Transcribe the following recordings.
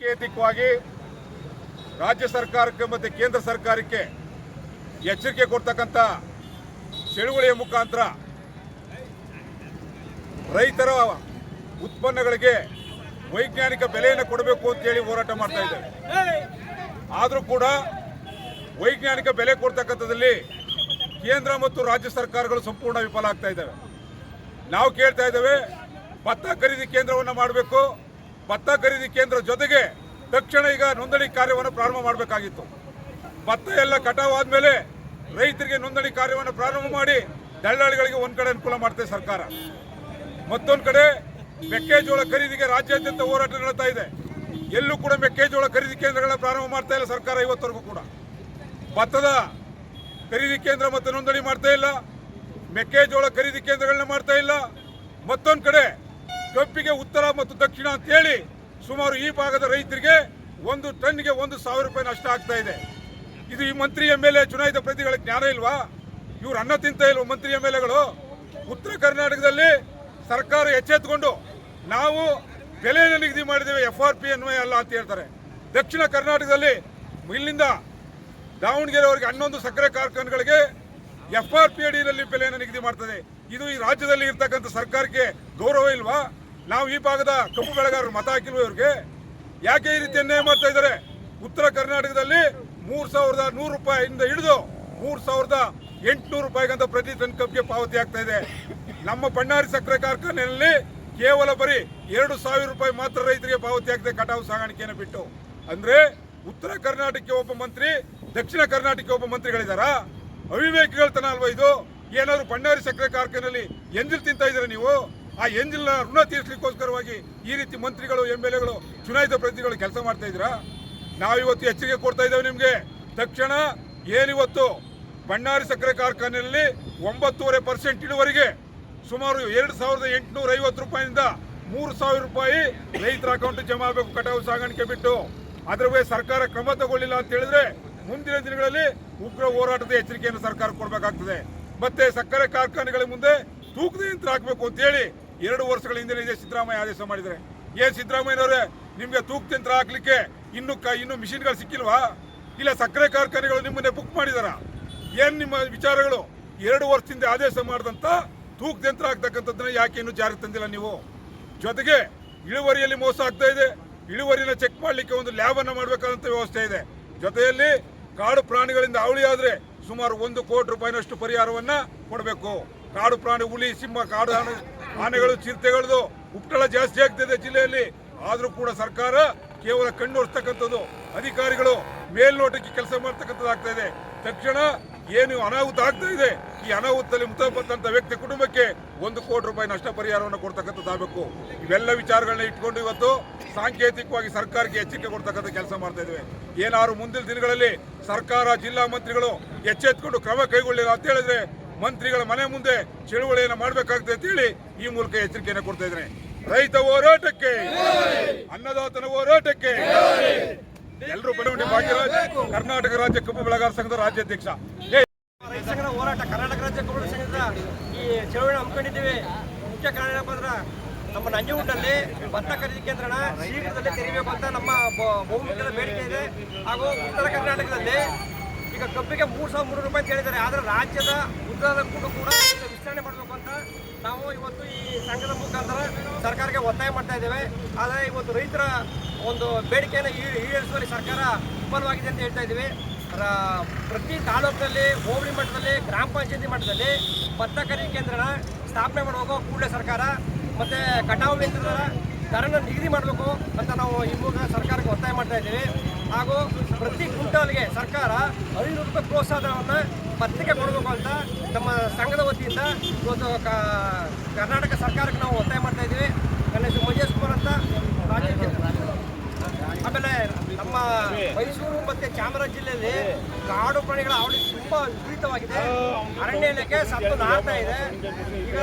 ಸಾಂಕೇತಿಕವಾಗಿ ರಾಜ್ಯ ಸರ್ಕಾರಕ್ಕೆ ಮತ್ತು ಕೇಂದ್ರ ಸರ್ಕಾರಕ್ಕೆ ಎಚ್ಚರಿಕೆ ಕೊಡ್ತಕ್ಕಂಥ ಚಳುವಳಿಯ ಮುಖಾಂತರ ರೈತರ ಉತ್ಪನ್ನಗಳಿಗೆ ವೈಜ್ಞಾನಿಕ ಬೆಲೆಯನ್ನು ಕೊಡಬೇಕು ಅಂತೇಳಿ ಹೋರಾಟ ಮಾಡ್ತಾ ಇದ್ದೇವೆ ಆದರೂ ಕೂಡ ವೈಜ್ಞಾನಿಕ ಬೆಲೆ ಕೊಡ್ತಕ್ಕಂಥದ್ದಲ್ಲಿ ಕೇಂದ್ರ ಮತ್ತು ರಾಜ್ಯ ಸರ್ಕಾರಗಳು ಸಂಪೂರ್ಣ ವಿಫಲ ಆಗ್ತಾ ಇದ್ದಾವೆ. ನಾವು ಕೇಳ್ತಾ ಇದ್ದೇವೆ, ಭತ್ತ ಖರೀದಿ ಕೇಂದ್ರವನ್ನು ಮಾಡಬೇಕು. ಭತ್ತ ಖರೀದಿ ಕೇಂದ್ರ ಜೊತೆಗೆ ತಕ್ಷಣ ಈಗ ನೋಂದಣಿ ಕಾರ್ಯವನ್ನು ಪ್ರಾರಂಭ ಮಾಡಬೇಕಾಗಿತ್ತು. ಭತ್ತ ಎಲ್ಲ ಕಟಾವು ಆದ್ಮೇಲೆ ರೈತರಿಗೆ ನೋಂದಣಿ ಕಾರ್ಯವನ್ನು ಪ್ರಾರಂಭ ಮಾಡಿ ದಳ್ಳಾಳಿಗಳಿಗೆ ಒಂದು ಕಡೆ ಅನುಕೂಲ ಮಾಡ್ತದೆ ಸರ್ಕಾರ. ಮತ್ತೊಂದು ಕಡೆ ಮೆಕ್ಕೆಜೋಳ ಖರೀದಿಗೆ ರಾಜ್ಯಾದ್ಯಂತ ಹೋರಾಟ ನಡೀತಾ ಇದೆ. ಎಲ್ಲೂ ಕೂಡ ಮೆಕ್ಕೆಜೋಳ ಖರೀದಿ ಕೇಂದ್ರಗಳನ್ನ ಪ್ರಾರಂಭ ಮಾಡ್ತಾ ಇಲ್ಲ ಸರ್ಕಾರ ಇವತ್ತರೆಗೂ ಕೂಡ. ಭತ್ತದ ಖರೀದಿ ಕೇಂದ್ರ ಮತ್ತು ನೋಂದಣಿ ಮಾಡ್ತಾ ಇಲ್ಲ. ಮೆಕ್ಕೆಜೋಳ ಖರೀದಿ ಕೇಂದ್ರಗಳನ್ನ ಮಾಡ್ತಾ ಇಲ್ಲ. ಮತ್ತೊಂದು ಕಡೆ ಕಬ್ಬಿಗೆ ಉತ್ತರ ಮತ್ತು ದಕ್ಷಿಣ ಅಂತೇಳಿ ಸುಮಾರು ಈ ಭಾಗದ ರೈತರಿಗೆ ಒಂದು ಟನ್ಗೆ ಒಂದು ಸಾವಿರ ರೂಪಾಯಿ ನಷ್ಟ ಆಗ್ತಾ ಇದೆ. ಇದು ಈ ಮಂತ್ರಿ ಎಂ ಎಲ್ ಎ ಚುನಾಯಿತ ಪ್ರತಿಗಳ ಜ್ಞಾನ ಇಲ್ವಾ? ಇವ್ರು ಅನ್ನ ತಿಂತ ಇಲ್ವ ಮಂತ್ರಿ ಎಂ ಎಲ್ ಎಗಳು? ಉತ್ತರ ಕರ್ನಾಟಕದಲ್ಲಿ ಸರ್ಕಾರ ಎಚ್ಚೆತ್ಕೊಂಡು ನಾವು ಬೆಲೆಯನ್ನು ನಿಗದಿ ಮಾಡಿದ್ದೇವೆ ಎಫ್ ಆರ್ ಪಿ ಅನ್ವಯ ಅಲ್ಲ ಅಂತ ಹೇಳ್ತಾರೆ. ದಕ್ಷಿಣ ಕರ್ನಾಟಕದಲ್ಲಿ ಇಲ್ಲಿಂದ ದಾವಣಗೆರೆವರೆಗೆ ಹನ್ನೊಂದು ಸಕ್ಕರೆ ಕಾರ್ಖಾನೆಗಳಿಗೆ ಎಫ್ ಆರ್ ಪಿ ಅಡಿಯಲ್ಲಿ ಬೆಲೆಯನ್ನು ನಿಗದಿ ಮಾಡ್ತದೆ. ಇದು ಈ ರಾಜ್ಯದಲ್ಲಿ ಇರ್ತಕ್ಕಂಥ ಸರ್ಕಾರಕ್ಕೆ ಗೌರವ ಇಲ್ವಾ? ನಾವು ಈ ಭಾಗದ ಕಬ್ಬು ಬೆಳೆಗಾರರು ಮತ ಹಾಕಿಲ್ವ ಇವ್ರಿಗೆ ಯಾಕೆ ಈ ರೀತಿ ಅನ್ಯಾಯ ಮಾಡ್ತಾ ಇದ್ದಾರೆ? ಉತ್ತರ ಕರ್ನಾಟಕದಲ್ಲಿ ಮೂರು ಸಾವಿರದ ನೂರು ರೂಪಾಯಿಯಿಂದ ಹಿಡಿದು ಮೂರ್ ಸಾವಿರದ ಎಂಟುನೂರು ರೂಪಾಯಿಗಂತ ಪ್ರತಿ ಟನ್ ಕಬ್ಬಿಗೆ ಪಾವತಿ ಆಗ್ತಾ ಇದೆ. ನಮ್ಮ ಬಣ್ಣಾರಿ ಸಕ್ಕರೆ ಕಾರ್ಖಾನೆಯಲ್ಲಿ ಕೇವಲ ಬರೀ ಎರಡು ಸಾವಿರ ರೂಪಾಯಿ ಮಾತ್ರ ರೈತರಿಗೆ ಪಾವತಿ ಆಗ್ತದೆ ಕಟಾವು ಸಾಗಾಣಿಕೆಯನ್ನು ಬಿಟ್ಟು. ಅಂದ್ರೆ ಉತ್ತರ ಕರ್ನಾಟಕಕ್ಕೆ ಒಬ್ಬ ಮಂತ್ರಿ ದಕ್ಷಿಣ ಕರ್ನಾಟಕ ಒಬ್ಬ ಮಂತ್ರಿಗಳಿದಾರಾ? ಅವಿವೇಕಿಗಳತನ ಅಲ್ವಾ ಇದು? ಏನಾದ್ರು ಬಂಡಾರಿ ಸಕ್ಕರೆ ಕಾರ್ಖಾನೆಯಲ್ಲಿ ಎಂಜಿಲ್ ತಿಂತ ಇದ್ದೀರಾ ನೀವು? ಆ ಎಂಜಿಲ್ನ ಋಣ ತೀರಿಸಲಿಕ್ಕೋಸ್ಕರವಾಗಿ ಈ ರೀತಿ ಮಂತ್ರಿಗಳು ಎಂ ಎಲ್ ಎಗಳು ಚುನಾಯಿತ ಪ್ರತಿನಿಧಿಗಳು ಕೆಲಸ ಮಾಡ್ತಾ ಇದ್ದೀರಾ? ನಾವಿವತ್ತು ಎಚ್ಚರಿಕೆ ಕೊಡ್ತಾ ಇದ್ದೇವೆ ನಿಮಗೆ. ತಕ್ಷಣ ಏನಿವತ್ತು? ಬಣ್ಣಾರಿ ಸಕ್ಕರೆ ಕಾರ್ಖಾನೆಯಲ್ಲಿ ಒಂಬತ್ತೂವರೆ ಪರ್ಸೆಂಟ್ ಇಳುವರಿಗೆ ಸುಮಾರು ಎರಡು ಸಾವಿರದ ಎಂಟುನೂರ ಐವತ್ತು ರೂಪಾಯಿಂದ ಮೂರು ಸಾವಿರ ರೂಪಾಯಿ ರೈತರ ಅಕೌಂಟ್ ಜಮಾ ಆಗಬೇಕು ಕಟಾವು ಸಾಗಾಣಿಕೆ ಬಿಟ್ಟು. ಅದರ ಬಗ್ಗೆ ಸರ್ಕಾರ ಕ್ರಮ ತಗೊಳ್ಳಿಲ್ಲ ಅಂತ ಹೇಳಿದ್ರೆ ಮುಂದಿನ ದಿನಗಳಲ್ಲಿ ಉಗ್ರ ಹೋರಾಟದ ಎಚ್ಚರಿಕೆಯನ್ನು ಸರ್ಕಾರ ಕೊಡಬೇಕಾಗ್ತದೆ. ಮತ್ತೆ ಸಕ್ಕರೆ ಕಾರ್ಖಾನೆಗಳ ಮುಂದೆ ತೂಕದ ಯಂತ್ರ ಹಾಕಬೇಕು ಅಂತ ಹೇಳಿ ಎರಡು ವರ್ಷಗಳ ಹಿಂದೆ ಇದೆ ಸಿದ್ದರಾಮಯ್ಯ ಆದೇಶ ಮಾಡಿದ್ದಾರೆ. ಏನ್ ಸಿದ್ದರಾಮಯ್ಯನವರೇ, ನಿಮಗೆ ತೂಕದ ಯಂತ್ರ ಹಾಕ್ಲಿಕ್ಕೆ ಇನ್ನು ಕ, ಇನ್ನು ಮಿಷಿನ್ಗಳು ಸಿಕ್ಕಿಲ್ವಾ? ಇಲ್ಲ ಸಕ್ಕರೆ ಕಾರ್ಖಾನೆಗಳು ನಿಮ್ಮನ್ನೇ ಬುಕ್ ಮಾಡಿದಾರ? ಏನು ನಿಮ್ಮ ವಿಚಾರಗಳು? ಎರಡು ವರ್ಷದಿಂದ ಆದೇಶ ಮಾಡಿದಂತ ತೂಕದ ಯಂತ್ರ ಹಾಕ್ತಕ್ಕಂಥದ್ದನ್ನ ಯಾಕೆ ಇನ್ನು ಜಾರಿಗೆ ತಂದಿಲ್ಲ ನೀವು? ಜೊತೆಗೆ ಇಳುವರಿಯಲ್ಲಿ ಮೋಸ ಆಗ್ತಾ ಇದೆ. ಇಳುವರಿನ ಚೆಕ್ ಮಾಡಲಿಕ್ಕೆ ಒಂದು ಲ್ಯಾಬ್ ಮಾಡಬೇಕಾದಂಥ ವ್ಯವಸ್ಥೆ ಇದೆ. ಜೊತೆಯಲ್ಲಿ ಕಾಡು ಪ್ರಾಣಿಗಳಿಂದ ಅವಳಿ ಆದರೆ ಸುಮಾರು ಒಂದು ಕೋಟಿ ರೂಪಾಯಿನಷ್ಟು ಪರಿಹಾರವನ್ನ ಕೊಡಬೇಕು. ಕಾಡು ಪ್ರಾಣಿ, ಹುಲಿ, ಸಿಂಹ, ಕಾಡು ಆನೆ, ಆನೆಗಳು, ಚಿರತೆಗಳದು ಉಪ್ಪಳ ಜಾಸ್ತಿ ಆಗ್ತಿದೆ ಜಿಲ್ಲೆಯಲ್ಲಿ. ಆದರೂ ಕೂಡ ಸರ್ಕಾರ ಕೇವಲ ಕಣ್ಣು ಅಧಿಕಾರಿಗಳು ಮೇಲ್ನೋಟಕ್ಕೆ ಕೆಲಸ ಮಾಡ್ತಕ್ಕಂಥದ್ದು ಆಗ್ತಾ ಇದೆ. ತಕ್ಷಣ ಏನು ಅನಾಹುತ ಆಗ್ತಾ ಇದೆ? ಈ ಅನಾಹುತದಲ್ಲಿ ಮೃತಪಟ್ಟಂತ ವ್ಯಕ್ತಿ ಕುಟುಂಬಕ್ಕೆ ಒಂದು ಕೋಟಿ ರೂಪಾಯಿ ನಷ್ಟ ಪರಿಹಾರವನ್ನು ಕೊಡ್ತಕ್ಕಂಥದ್ದಾಗಬೇಕು ಇವೆಲ್ಲ ವಿಚಾರಗಳನ್ನ ಇಟ್ಕೊಂಡು ಇವತ್ತು ಸಾಂಕೇತಿಕವಾಗಿ ಸರ್ಕಾರಕ್ಕೆ ಎಚ್ಚರಿಕೆ ಕೊಡ್ತಕ್ಕಂಥ ಕೆಲಸ ಮಾಡ್ತಾ ಇದ್ದೇವೆ. ಏನಾದ್ರು ಮುಂದಿನ ದಿನಗಳಲ್ಲಿ ಸರ್ಕಾರ, ಜಿಲ್ಲಾ ಮಂತ್ರಿಗಳು ಎಚ್ಚೆತ್ಕೊಂಡು ಕ್ರಮ ಕೈಗೊಳ್ಳಿಲ್ಲ ಅಂತ ಹೇಳಿದ್ರೆ ಮಂತ್ರಿಗಳ ಮನೆ ಮುಂದೆ ಚಳುವಳಿಯನ್ನು ಮಾಡಬೇಕಾಗ್ತದೆ ಅಂತ ಹೇಳಿ ಈ ಮೂಲಕ ಎಚ್ಚರಿಕೆಯನ್ನು ಕೊಡ್ತಾ ಇದ್ದೇನೆ. ರೈತ ಹೋರಾಟಕ್ಕೆ, ಅನ್ನದಾತನ ಹೋರಾಟಕ್ಕೆ ಎಲ್ಲರೂ ಬಡವಣಿ ಭಾಗ್ಯರಾಜ್ ಕರ್ನಾಟಕ ರಾಜ್ಯ ಕಬ್ಬು ಬೆಳೆಗಾರ ಸಂಘದ ರಾಜ್ಯಾಧ್ಯಕ್ಷ. ಹೋರಾಟ, ಕರ್ನಾಟಕ ರಾಜ್ಯ ಕಬ್ಬು ಸಂಘದ ಈ ಚಳವಳಿ ಹಮ್ಮಿಕೊಂಡಿದ್ದೀವಿ. ಮುಖ್ಯ ಕಾರಣ ನಮ್ಮ ನಂಜನಗೂಡಲ್ಲಿ ಭತ್ತ ಖರೀದಿ ಕೇಂದ್ರನ ಶೀಘ್ರದಲ್ಲೇ ತೆರೀಬೇಕು ಅಂತ ನಮ್ಮ ಬಹುಮುಖದ ಬೇಡಿಕೆ ಇದೆ. ಹಾಗೂ ಉತ್ತರ ಕರ್ನಾಟಕದಲ್ಲಿ ಈಗ ಕಬ್ಬಿಗೆ ಮೂರು ಸಾವಿರ ಮೂರು ರೂಪಾಯಿ ಅಂತ ಹೇಳಿದ್ದಾರೆ. ಆದರೆ ರಾಜ್ಯದ ಉದ್ದಕ್ಕೂ ಕೂಡ ಇದನ್ನ ವಿಸ್ತರಣೆ ಮಾಡಬೇಕು ಅಂತ ನಾವು ಇವತ್ತು ಈ ಸಂಘದ ಮುಖಾಂತರ ಸರ್ಕಾರಕ್ಕೆ ಒತ್ತಾಯ ಮಾಡ್ತಾ ಇದ್ದೇವೆ. ಆದರೆ ಇವತ್ತು ರೈತರ ಒಂದು ಬೇಡಿಕೆಯನ್ನು ಈಡೇರಿಸುವಲ್ಲಿ ಸರ್ಕಾರ ವಿಫಲವಾಗಿದೆ ಅಂತ ಹೇಳ್ತಾ ಇದ್ದೀವಿ. ಪ್ರತಿ ತಾಲೂಕಿನಲ್ಲಿ ಹೋಬಳಿ ಮಟ್ಟದಲ್ಲಿ, ಗ್ರಾಮ ಪಂಚಾಯತಿ ಮಟ್ಟದಲ್ಲಿ ಭತ್ತ ಖರೀದಿ ಕೇಂದ್ರನ ಸ್ಥಾಪನೆ ಮಾಡಬೇಕು ಕೂಡಲೇ ಸರ್ಕಾರ ಮತ್ತು ಕಟಾವು ಯಂತ್ರದ ದರನ ನಿಗದಿ ಮಾಡಬೇಕು ಅಂತ ನಾವು ಈ ಮೂಲಕ ಸರ್ಕಾರಕ್ಕೆ ಒತ್ತಾಯ ಮಾಡ್ತಾ ಇದ್ದೀವಿ. ಹಾಗೂ ಪ್ರತಿ ಕ್ವಿಂಟಾಲ್ಗೆ ಸರ್ಕಾರ ಐನೂರು ರೂಪಾಯಿ ಪ್ರೋತ್ಸಾಹವನ್ನು ಪತ್ರಿಕೆ ಕೊಡಬೇಕು ಅಂತ ನಮ್ಮ ಸಂಘದ ವತಿಯಿಂದ ಇವತ್ತು ಕರ್ನಾಟಕ ಸರ್ಕಾರಕ್ಕೆ ನಾವು ಒತ್ತಾಯ ಮಾಡ್ತಾ ಇದ್ದೀವಿ. ನನ್ನ ಹೆಸರು ಮಂಜೇಶ್ ಕುಮಾರ್ ಅಂತ. ಆಮೇಲೆ ನಮ್ಮ ಮೈಸೂರು ಮತ್ತು ಚಾಮರಾಜ ಜಿಲ್ಲೆಯಲ್ಲಿ ಕಾಡು ಪ್ರಾಣಿಗಳ ಆವಳಿ ತುಂಬ ವಿಪರೀತವಾಗಿದೆ. ಅರಣ್ಯ ಇಲಾಖೆ ಸತ್ತು ನಾಡ್ತಾ ಇದೆ. ಈಗ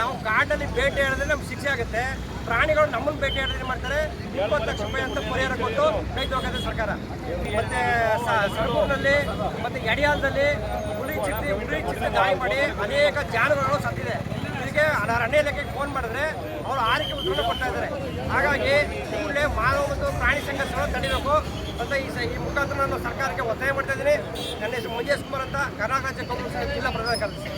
ನಾವು ಕಾಡಲ್ಲಿ ಬೇಟೆ ಹೇಳಿದ್ರೆ ನಮ್ಗೆ ಶಿಕ್ಷೆ ಆಗುತ್ತೆ. ಪ್ರಾಣಿಗಳು ನಮ್ಮನ್ನು ಬೇಟೆ ಹಿಡಿದ್ರೆ ಮಾಡ್ತಾರೆ? ಇಪ್ಪತ್ತು ಲಕ್ಷ ರೂಪಾಯಿ ಅಂತ ಪರಿಹಾರ ಕೊಟ್ಟು ಕೈ ಹೋಗಿದೆ ಸರ್ಕಾರ. ಮತ್ತೆ ಸ- ಸರಗೂರಿನಲ್ಲಿ ಮತ್ತೆ ಎಡಿಯಾಲದಲ್ಲಿ ಹುಲಿ ಚಿತ್ತಿ, ಹುಲಿ ಚಿಟ್ಟಿ ದಾಳಿ ಮಾಡಿ ಅನೇಕ ಜಾನುವಾರುಗಳು ಸತ್ತಿದೆ. ಇದಕ್ಕೆ ಅರಣ್ಯ ಇಲಾಖೆಗೆ ಫೋನ್ ಮಾಡಿದ್ರೆ ಅವರು ಆರೈಕೆ ಉತ್ತರ ಕೊಡ್ತಾ ಇದ್ದಾರೆ. ಹಾಗಾಗಿ ಕೂಡಲೇ ಮಾನವ ಮತ್ತು ಪ್ರಾಣಿ ಸಂಘರ್ಷಗಳು ತಡಿಬೇಕು ಅಂತ ಈ ಈ ಮುಖಾಂತರ ನಾನು ಸರ್ಕಾರಕ್ಕೆ ಒತ್ತಾಯ ಮಾಡ್ತಾ ಇದ್ದೀನಿ. ನನ್ನ ಹೆಸರು ಮಂಜೇಶ್ ಕುಮಾರ್ ಅಂತ ಕರ್ನಾಟಕ ರಾಜ್ಯ ಕಾಂಗ್ರೆಸ್ ಜಿಲ್ಲಾ ಪ್ರಧಾನ ಕಾರ್ಯದರ್ಶಿ.